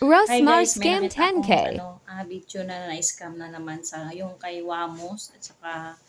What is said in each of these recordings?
Rosmar guys, may Scam nakita akong, 10K. ano, ah, video na na-scam na naman sa yung kay Wamos at saka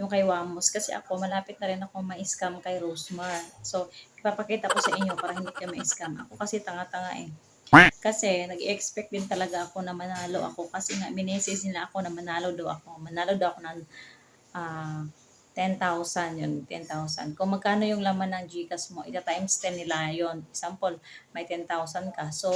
yung kay Wamos kasi ako malapit na rin ako ma-scam kay Rosemar. So, ipapakita ko sa inyo para hindi kayo ma-scam. Ako kasi tanga-tanga eh. Kasi nag-expect din talaga ako na manalo ako kasi nga minesis nila ako na manalo daw ako. Manalo daw ako ng ah 10,000 yun, 10,000. Kung magkano yung laman ng Gcash mo, ita times 10 nila yon Example, may 10,000 ka. So,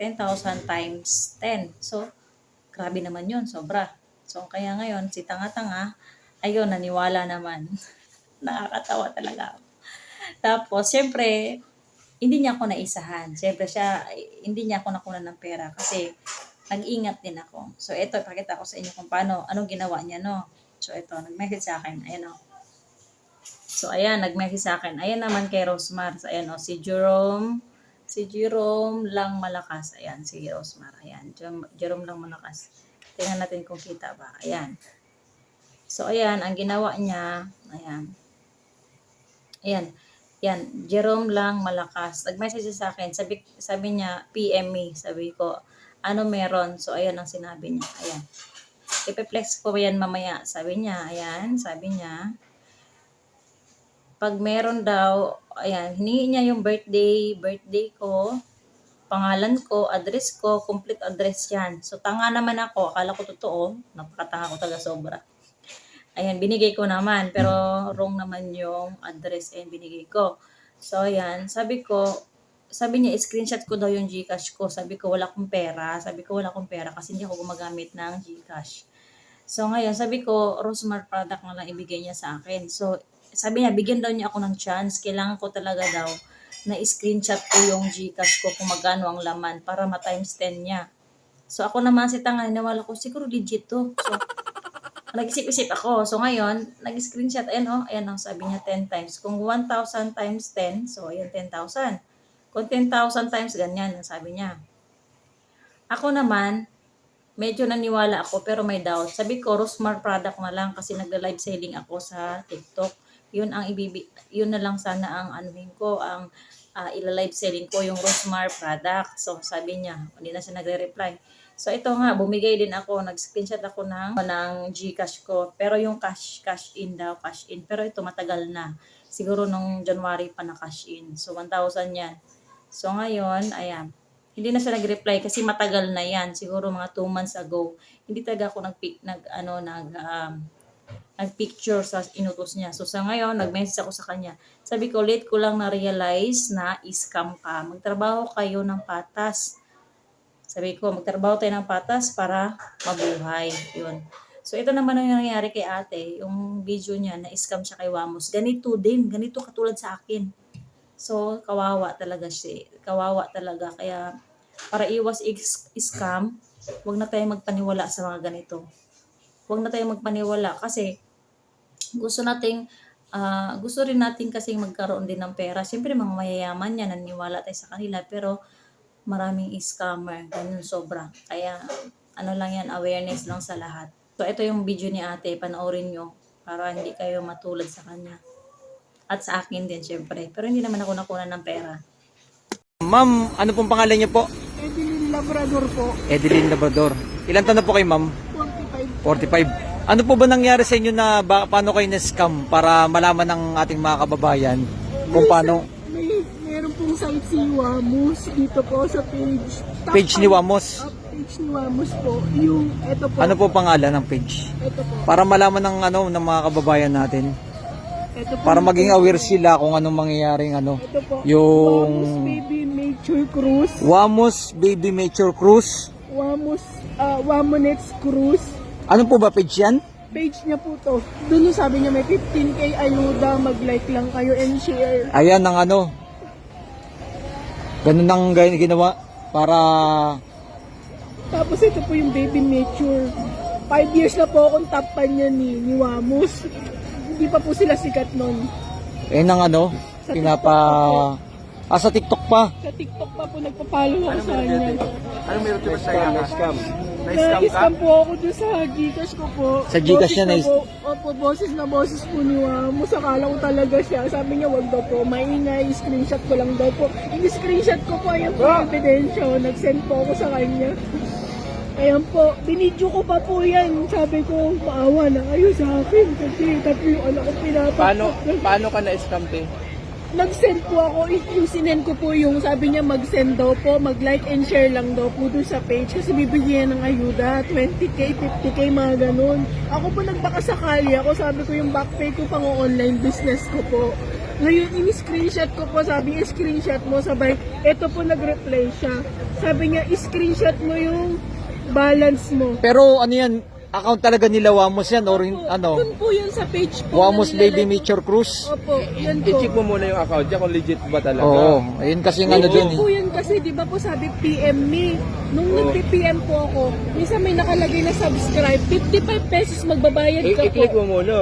10,000 times 10. So, grabe naman yun, sobra. So, kaya ngayon, si tanga-tanga, ayun, naniwala naman. Nakakatawa talaga. Tapos, syempre, hindi niya ako naisahan. Syempre, siya, hindi niya ako nakunan ng pera kasi nag-ingat din ako. So, ito, pakita ko sa inyo kung paano, anong ginawa niya, no? So, ito, nag-message sa akin. Ayan, o. So, ayan, nag-message sa akin. Ayan naman kay Rosmar. So, ayan, o, si Jerome, si Jerome lang malakas. Ayan, si Rosmar. Ayan, Jerome, lang malakas. Tingnan natin kung kita ba. Ayan. So, ayan, ang ginawa niya, ayan. Ayan. Yan, Jerome lang malakas. Nag-message siya sa akin. Sabi, sabi niya, PM me. Sabi ko, ano meron? So, ayan ang sinabi niya. Ayan. Ipiplex ko yan mamaya. Sabi niya, ayan, sabi niya, pag meron daw, ayan, hiningi niya yung birthday, birthday ko, pangalan ko, address ko, complete address yan. So, tanga naman ako. Akala ko totoo. Napakatanga ko talaga sobra. Ayan, binigay ko naman. Pero, wrong naman yung address and binigay ko. So, ayan, sabi ko, sabi niya, screenshot ko daw yung Gcash ko. Sabi ko, wala akong pera. Sabi ko, wala akong pera kasi hindi ako gumagamit ng Gcash. So, ngayon, sabi ko, Rosemar product na lang ibigay niya sa akin. So, sabi niya, bigyan daw niya ako ng chance. Kailangan ko talaga daw na screenshot ko yung Gcash ko kung magkano ang laman para ma-times 10 niya. So, ako naman si Tanga, nawala ko, siguro legit to. So, nag-isip-isip ako. So, ngayon, nag-screenshot, ayan o, ayan o, sabi niya 10 times. Kung 1,000 times 10, so, ayan, 10,000. Kung 10,000 times, ganyan, ang sabi niya. Ako naman, medyo naniwala ako pero may doubt. Sabi ko, Rosmar product na lang kasi nagla-live selling ako sa TikTok. Yun ang ibibi, yun na lang sana ang anuhin ko, ang uh, ila-live selling ko yung Rosmar product. So, sabi niya, hindi na siya nagre-reply. So, ito nga, bumigay din ako, nag-screenshot ako ng, ng Gcash ko. Pero yung cash, cash in daw, cash in. Pero ito matagal na. Siguro nung January pa na cash in. So, 1,000 yan. So, ngayon, ayan, hindi na siya nag-reply kasi matagal na yan. Siguro mga 2 months ago. Hindi talaga ako nag, nag ano, nag, um, nag-picture sa inutos niya. So, sa ngayon, nag-message ako sa kanya. Sabi ko, late ko lang na-realize na scam ka. Magtrabaho kayo ng patas. Sabi ko, magtrabaho tayo ng patas para mabuhay. Yun. So, ito naman ang nangyayari kay ate. Yung video niya, na-scam siya kay Wamos. Ganito din. Ganito katulad sa akin. So, kawawa talaga siya. Kawawa talaga. Kaya, para iwas scam, huwag na tayong magpaniwala sa mga ganito. Huwag na tayong magpaniwala kasi gusto nating ah, gusto rin natin kasi magkaroon din ng pera. Siyempre, mga mayayaman yan, naniwala tayo sa kanila. Pero, maraming scammer. Ganun sobra. Kaya, ano lang yan, awareness lang sa lahat. So, ito yung video ni ate. Panoorin nyo para hindi kayo matulad sa kanya. At sa akin din, syempre. Pero hindi naman ako nakuha ng pera. Ma'am, ano pong pangalan niyo po? Evelyn Labrador po, Edeline Labrador. Ilan taon na po kayo, ma'am? 45. 45. Ano po ba nangyari sa inyo na ba, paano kayo na-scam para malaman ng ating mga kababayan kung paano May, meron pong site si Wamos dito po sa page. Top page ni Wamos? Top page ni Wamos po. Yung, eto po. Ano po pangalan ng page? Eto po. Para malaman ng ano ng mga kababayan natin. Eto po. Para maging aware sila kung anong mangyayaring ano. Ito po. Yung- Wamos Baby Nature Cruise. Wamos Baby Mature Cruise. Wamos, uh, Wamonets Cruise. Ano po ba page yan? Page niya po to. Doon yung sabi niya may 15k ayuda, mag-like lang kayo and share. Ayan ang ano. Ganun ang ginawa para Tapos ito po yung Baby Nature. Five years na po akong top fan niya ni, ni Wamos. Hindi pa po sila sikat nun. eh nang ano, Sa pinapa Ah, sa TikTok pa. Sa TikTok pa po nagpapalo ako sa kanya. Ano meron ba sa scam? Na-scam? Na-scam po ako dun sa Gcash ko po. Sa Gcash niya na na- po, Opo, boses na boses po ni Wamos. Akala ko talaga siya. Sabi niya, wag daw po. Maingay, screenshot ko lang daw po. Yung-screenshot ko po, ayan po, ebidensya. Nag-send po ako sa kanya. Ayan po, binidyo ko pa po yan. Sabi ko, maawa na kayo sa akin. Kasi tatlo yung anak ko pinapak. Paano, paano ka na-scam, te? Nag-send po ako, sinend ko po yung sabi niya mag-send daw po, mag-like and share lang daw po doon sa page kasi bibigyan ng ayuda, 20k, 50k, mga ganun. Ako po nagbaka sakali ako, sabi ko yung backpay ko pang online business ko po. Ngayon, in-screenshot ko po, sabi niya, screenshot mo, sabay, eto po nag-reply siya. Sabi niya, screenshot mo yung balance mo. Pero ano yan, account talaga nila Wamos yan or Opo, ano? Dun po yun sa page po. Wamos na Baby nilalike- Mature Cruise? Opo, yan po. I-check mo muna yung account niya kung legit ba talaga. Oo, ayun kasi yung ano Oo dun eh. po yun kasi di ba po sabi PM me. Nung nag-PM po ako, minsan may nakalagay na subscribe, 55 pesos magbabayad I- ka po. I-click mo muna.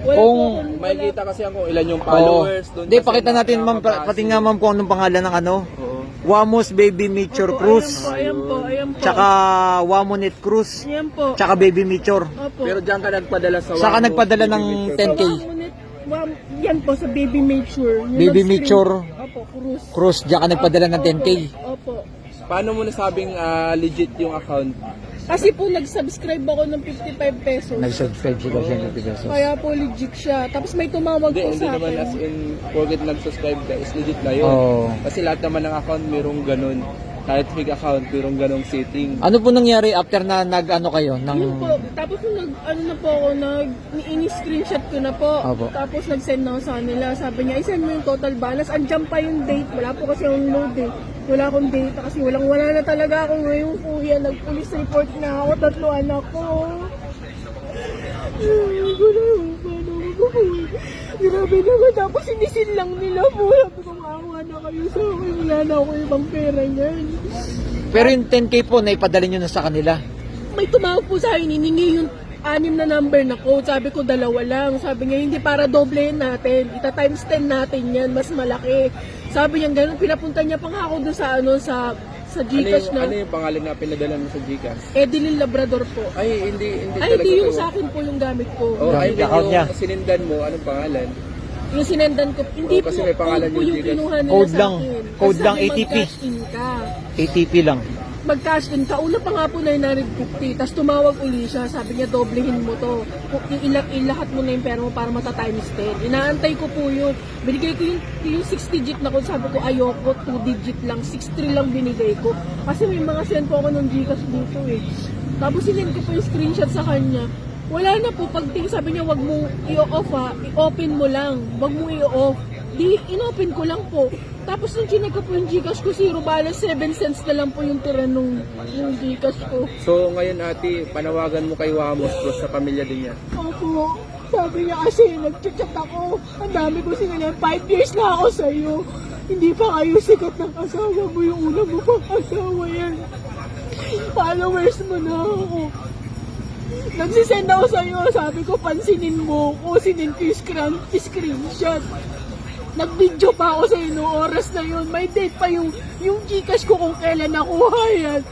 Wala Kung- akong- wala- Makikita kasi ako ilan yung Oo. followers. doon Hindi, kasi pakita natin ma'am, pa- nakakabase. pati nga ma'am kung anong pangalan ng ano. Oo. Wamos Baby Mature Opo, Cruise. Ayan po, ayan po. Tsaka Wamonet Cruise. Ayan po. Tsaka Baby Mature. Opo. Pero diyan ka nagpadala sa Saka Wamo, nagpadala ng Baby Picture. 10K. Sa Wamonit, Wam- yan po sa Baby Mature. Yung Baby nag-screen- Mature. Opo, cruise. Cruise, diyan ka nagpadala ng 10k. Opo. Opo. Paano mo nasabing ah, legit yung account? Kasi po nag-subscribe ako ng 55 pesos. Nag-subscribe siya kasi ng 50 pesos. Kaya po legit siya. Tapos may tumawag Hindi, po hindi sa naman as akin. in, porket nag-subscribe ka, is legit na yun. Oo. Kasi lahat naman ng account mayroong ganun. Kahit fake account, mayroong ganung setting. Ano po nangyari after na nag-ano kayo? Ng... Yun po. Tapos nung nag, ano na po ako, nag, ini-screenshot ko na po. Opo. Tapos nag-send na ako sa kanila. Sabi niya, isend mo yung total balance. Andyan pa yung date. Wala po kasi yung load eh. Wala akong data kasi walang wala na talaga ako ngayon kuya. Nag-police report na ako. Tatlo anak ko. Ay, wala yung paano. Grabe naman. Tapos sinisin lang nila po. Sabi ko, maawa na kayo sa akin. Wala na ako ibang pera niyan. Pero yung 10k po, naipadala nyo na sa kanila. may tumawag po sa akin, hiningi yung anim na number na code. Sabi ko, dalawa lang. Sabi niya, hindi para doblehin natin. Ita times 10 natin yan, mas malaki. Sabi niya, ganun, pinapunta niya pa nga ako doon sa, ano, sa, sa Ano Gcash yung, na, ano yung pangalan na pinadala mo sa Gcash? Edeline Labrador po. Ay, hindi, hindi Ay, talaga hindi yung kayo. sa akin po yung gamit ko. Oh, I Gamit mean, account niya. yung sinindan mo, anong pangalan? Yung sinendan ko, hindi Oh, kasi po, may pangalan code po yung yung Gcash. kinuha nila Code sa lang. akin. Code Kasi lang, ATP. Mag-cash in ka. ATP lang. Mag-cash in ka. Una pa nga po 950. Tapos tumawag uli siya. Sabi niya, doblehin mo to. Ilak, ilahat mo na yung pera mo para mata times 10. Inaantay ko po yun. Binigay ko yung, yung 6 digit na ko. Sabi ko, ayoko, 2 digit lang. 6-3 lang binigay ko. Kasi may mga send po ako ng Gcash dito eh. Tapos sinend ko po yung screenshot sa kanya. Wala na po. Pagting sabi niya, wag mo i-off ha. I-open mo lang. Wag mo i-off. Di, in-open ko lang po. Tapos nung chinek ko po yung Gcash ko, zero balance, 7 cents na lang po yung tira nung yung Gcash ko. So, ngayon ate, panawagan mo kay Wamos plus sa pamilya din niya. Ako, sabi niya kasi nag-chat ako. Ang dami ko sinanay, 5 years na ako sa'yo. Hindi pa kayo sikat ng asawa mo, yung una mo pang asawa yan. Followers mo na ako. Nagsisend ako sa'yo, sabi ko, pansinin mo ko, sinin ko yung screen, screenshot. Nag-video pa ako sa'yo noong oras na yun. May date pa yung, yung Gcash ko kung kailan nakuha yan.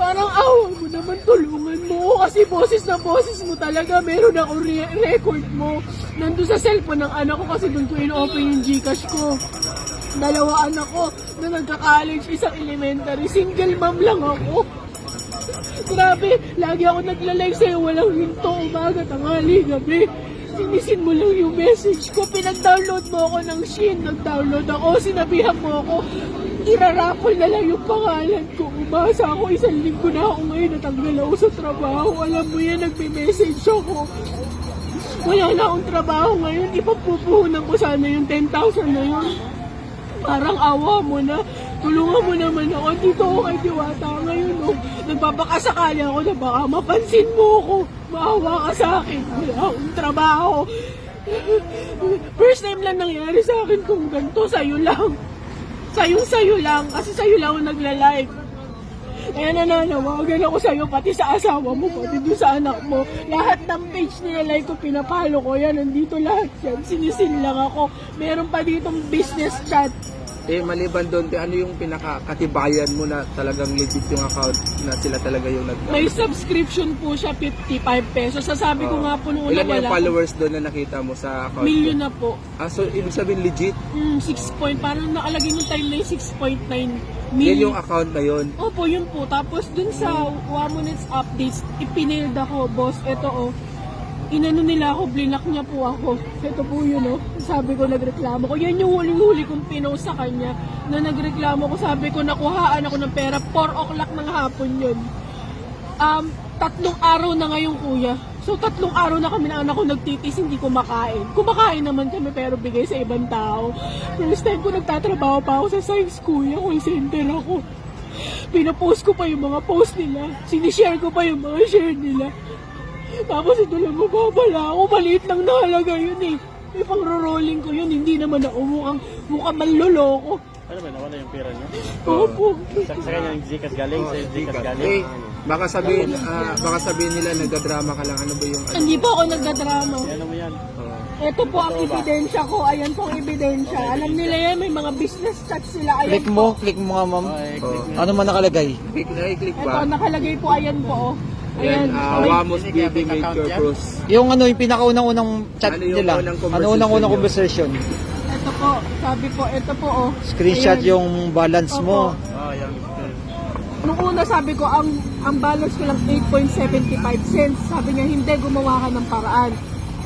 Parang awa mo naman, tulungan mo kasi boses na boses mo talaga. Meron ako re- record mo. Nandun sa cellphone ng anak ko kasi doon ko in-open yung Gcash ko. Dalawa anak ko na nagka-college, isang elementary. Single mom lang ako. Grabe, lagi ako nagla-live sa'yo, walang hinto, umaga, tanghali, gabi. Sinisin mo lang yung message ko, pinag-download mo ako ng Shin, nag-download ako, sinabihan mo ako, irarapol na lang yung pangalan ko. Umasa ako, isang linggo na ako ngayon, natanggal ako sa trabaho. Alam mo yan, nagme-message ako. Wala na akong trabaho ngayon, ipagpupuhunan ko sana yung 10,000 na yun. Parang awa mo na. Tulungan mo naman ako. Dito ako kay Diwata ngayon. Oh. Nagpapakasakali ako na baka mapansin mo ako. Maawa ka sa akin. Wala akong trabaho. First time lang nangyari sa akin kung ganito. Sa'yo lang. Sa'yo, sa'yo lang. Kasi sa'yo lang ako nagla-live. Kaya nananawagan ako sa'yo, pati sa asawa mo, pati doon sa anak mo. Lahat ng page nila like ko, pinapalo ko yan. Nandito lahat yan. Sinisin lang ako. Meron pa ditong business chat. Eh, maliban doon, te, ano yung pinakakatibayan mo na talagang legit yung account na sila talaga yung nag May subscription po siya, 55 pesos. Sasabi ko Oo. nga po nung una Ilan yung wala. followers doon na nakita mo sa account Million mo? na po. Ah, so ibig sabihin legit? Hmm, 6 point. Parang nakalagay yung time na yung 6.9 Yan million. yung account na yun. Opo, yun po. Tapos dun sa One Minutes Updates, ipinailed ako, boss, eto oh. Inano nila ako, blinak niya po ako. Ito po yun oh. Sabi ko, nagreklamo ko. Yan yung huling-huli kong pinost sa kanya. Na nagreklamo ko, sabi ko, nakuhaan ako ng pera. 4 o'clock ng hapon yun. Um, tatlong araw na ngayon, kuya. So, tatlong araw na kami na anak ko nagtitis, hindi kumakain. Kumakain naman kami, pero bigay sa ibang tao. First time ko nagtatrabaho pa ako sa science, kuya. Call center ako. Pinapost ko pa yung mga post nila. Sinishare ko pa yung mga share nila. Tapos ito lang mababala ako. Maliit lang na halaga yun eh. May pang-rolling ko yun. Hindi naman ako mukhang, mukhang manloloko. Ano ba, nawala yung pera niyo? Opo. Sa, sa kanya yung Gcash galing, sa Gcash galing. Eh, baka sabihin, ah, baka sabihin nila nagdadrama ka lang. Ano ba yung ano? Hindi po ako nagdadrama. Ano mo yan? Oo. Ito po ang ebidensya ko. Ayan po ang ebidensya. Alam nila yan, may mga business chat sila. Ayan Click mo, click mo nga ma'am. Oo. Ano man nakalagay? Click na, i-click Ito, ba? nakalagay po, ayan po. oh. Yan, Ayan. ah, May- Wamos Baby Make Your Cross. Yung ano, yung pinakaunang-unang chat Ano yung nila. unang Ano conversation unang-unang nyo? conversation? ito po, sabi po, ito po oh. Screenshot Ayan. yung balance mo. Opo. Oh, yan. Nung una sabi ko, ang ang balance ko lang 8.75 cents. Sabi niya, hindi, gumawa ka ng paraan.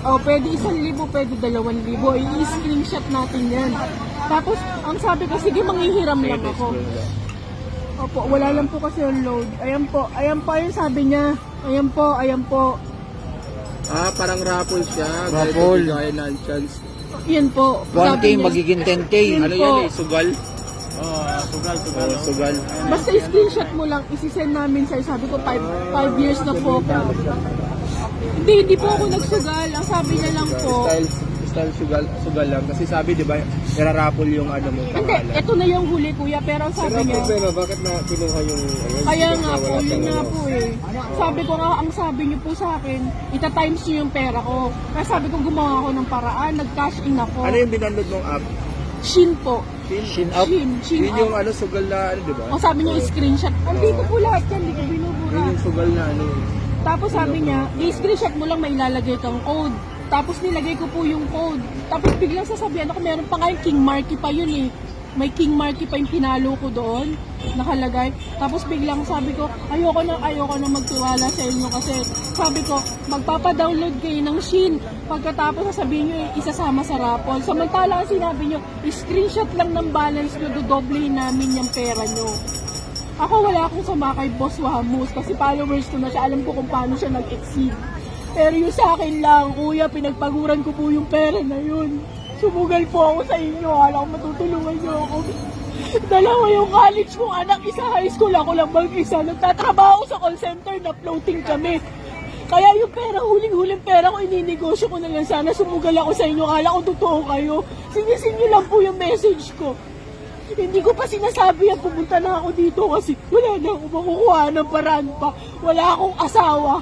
O, pwede isang libo, pwede dalawang libo. I-screenshot natin yan. Tapos, ang sabi ko, sige, manghihiram lang ako. Opo, wala lang po kasi yung load. Ayan po, ayan po yung sabi niya. Ayan po, ayan po. Ah, parang raffle siya. Raffle. Gaya ng chance. Yan po. 1K sabi niya. magiging 10K. Ano yan eh, sugal? Oh, sugal, sugal. Oh, sugal. Basta screenshot mo lang, isisend namin sa'yo. Sabi ko, 5 years na po ako. Hindi, hindi po ako nagsugal. Ang sabi niya lang po, Style, style sugal, sugal lang. Kasi sabi, di ba, iraraffle yung ano mo, Hindi, pangalan. ito na yung huli kuya, pero sabi niya, bakit na kinuha yung... Ano, kaya nga po, yun nga po eh. Sabi ko nga, ang sabi niyo po sa akin, ita-times niyo yung pera ko. Kaya sabi ko, gumawa ako ng paraan, nag-cash in ako. Ano yung binanod mong app? Shin po. Shin up. Shin, shin Yun yung up. ano, sugal na ano, di ba? O sabi niya, screenshot. Andito po lahat yan, hindi ko binubura. Yun yung sugal na ano. Tapos sabi niya, i-screenshot mo lang may ilalagay kang code. Tapos nilagay ko po yung code. Tapos biglang sasabihan ako, meron pa nga yung King Marky pa yun eh. May King Marky pa yung pinalo ko doon, nakalagay. Tapos biglang sabi ko, ayoko na, ayoko na magtiwala sa inyo kasi sabi ko, magpapadownload kayo ng Shin. Pagkatapos sasabihin nyo, isasama sa raffle. Samantala ang sinabi nyo, screenshot lang ng balance nyo, dodoblehin namin yung pera nyo. Ako wala akong sama kay Boss Wamus kasi followers ko na siya. Alam ko kung paano siya nag-exceed. Pero yung sa akin lang, kuya, pinagpaguran ko po yung pera na yun. Sumugal po ako sa inyo. Alam ko matutulungan niyo ako. Dalawa yung college kong anak, isa high school, ako lang mag-isa. Nagtatrabaho sa call center na floating kami. Kaya yung pera, huling-huling pera ko, ininegosyo ko na lang. Sana sumugal ako sa inyo. Kala ko totoo kayo. Sinisin niyo lang po yung message ko. Hindi ko pa sinasabi yan, pumunta na ako dito kasi wala na ako makukuha ng paraan pa. Wala akong asawa.